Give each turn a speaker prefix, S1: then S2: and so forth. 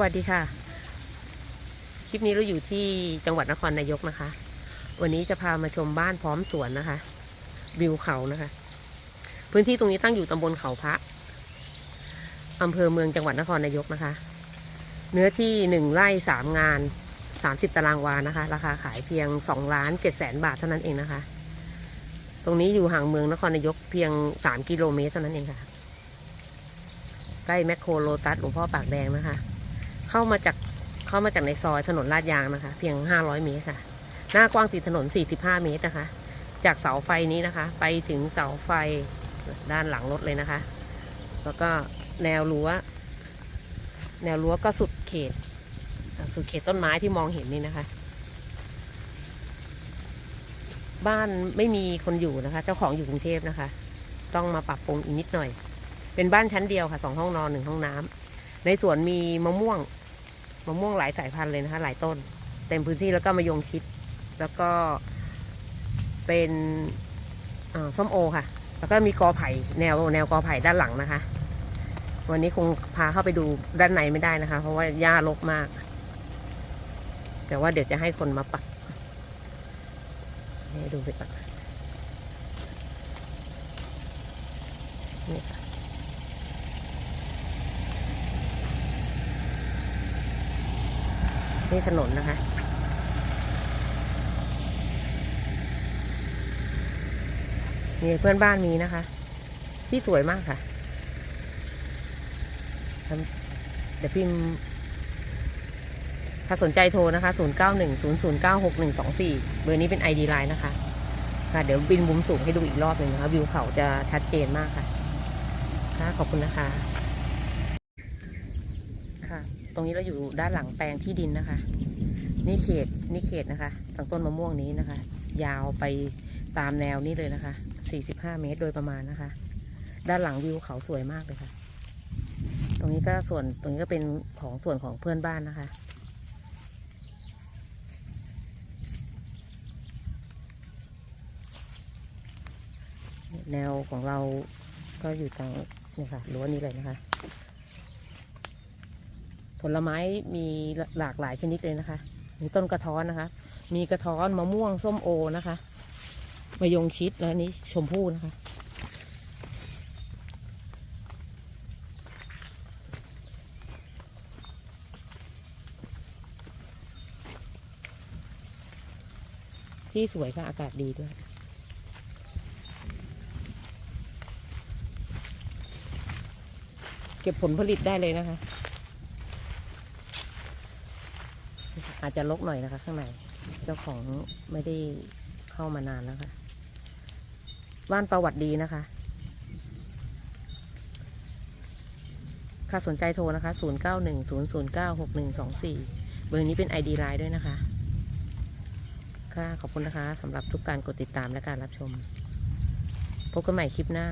S1: วัสดีค่ะ คลิปนี้เราอยู่ที่จังหวัดนครนายกนะคะ วันนี้จะพามาชมบ้านพร้อมสวนนะคะวิวเขานะคะ พื้นที่ตรงนี้ตั้งอยู่ตำบลเขาพระอำเภอเมืองจังหวัดนครนายกนะคะ เนื้อที่หนึ่งไร่สามงานสามสิบตารางวานะคะ ราคาขายเพียงสองล้านเจ็ดแสนบาทเท่านั้นเองนะคะ ตรงนี้อยู่ห่างเมืองนครนายกเพียงสามกิโลเมตรเท่านั้นเองค่ะใกล้แมคโครโลตัสหลวงพ่อปากแดงนะคะ เข้ามาจากเข้ามาจากในซอยถนนลาดยางนะคะ เพียง 500 เมตรค่ะ หน้ากว้างติดถนน 45 เมตรนะคะ จากเสาไฟนี้นะคะ ไปถึงเสาไฟด้านหลังรถเลยนะคะ แล้วก็แนวรั้ว แนวรั้วก็สุดเขต สุดเขตต้นไม้ที่มองเห็นนี่นะคะ บ้านไม่มีคนอยู่นะคะ เจ้าของอยู่กรุงเทพนะคะ ต้องมาปรับปรุงอีกนิดหน่อย เป็นบ้านชั้นเดียวค่ะสองห้องนอนหนึ่งห้องน้ำ ในสวนมีมะม่วงมะม่วงหลายสายพันธุ์เลยนะคะหลายต้น เต็มพื้นที่แล้วก็มะยงชิด แล้วก็เป็นส้มโอค่ะ แล้วก็มีกอไผ่แนวแนวกอไผ่ด้านหลังนะคะ วันนี้คงพาเข้าไปดูด้านในไม่ได้นะคะ เพราะว่าหญ้ารกมาก แต่ว่าเดี๋ยวจะให้คนมาปักให้ดูไปก่อนนี่ค่ะ นี่ถนนนะคะ นี่เพื่อนบ้านมีนะคะ ที่สวยมากค่ะ เดี๋ยวพิมพ์ ถ้าสนใจโทรนะคะ 0 9 1 0 0 9 6 1 2 4 เบอร์นี้เป็น ID Line นะคะ ค่ะ เดี๋ยวบินมุมสูงให้ดูอีกรอบหนึ่งนะคะ วิวเขาจะชัดเจนมากค่ะค่ะขอบคุณนะคะ ค่ะ ตรงนี้เราอยู่ด้านหลังแปลงที่ดินนะคะ นี่เขตนี่เขตนะคะทางต้นมะม่วงนี้นะคะ ยาวไปตามแนวนี้เลยนะคะ 45 เมตรโดยประมาณนะคะ ด้านหลังวิวเขาสวยมากเลยค่ะ ตรงนี้ก็ส่วนตรงนี้ก็เป็นของส่วนของเพื่อนบ้านนะคะแนวของเราก็อยู่ทางนี่ค่ะรั้วนี้เลยนะคะ ลไม้มีหลากหลายชนิดเลยนะคะ มีต้นกระท้อนนะคะ มีกระท้อนมะม่วงส้มโอนะคะมะยงชิดแล้วนี้ชมพู่นะคะ ที่สวยค่ะอากาศดีด้วยเก็บผลผลิตได้เลยนะคะ อาจจะลกหน่อยนะคะ ข้างในเจ้าของไม่ได้เข้ามานานแล้วค่ะบ้านประวัติดีนะคะ ค่ะสนใจโทรนะคะ 0 9 1 0 0 9 6 1 2 4 เบอร์นี้เป็น ID Line ด้วยนะคะ ค่ะขอบคุณนะคะสำหรับทุกการกดติดตามและการรับชม พบกันใหม่คลิปหน้า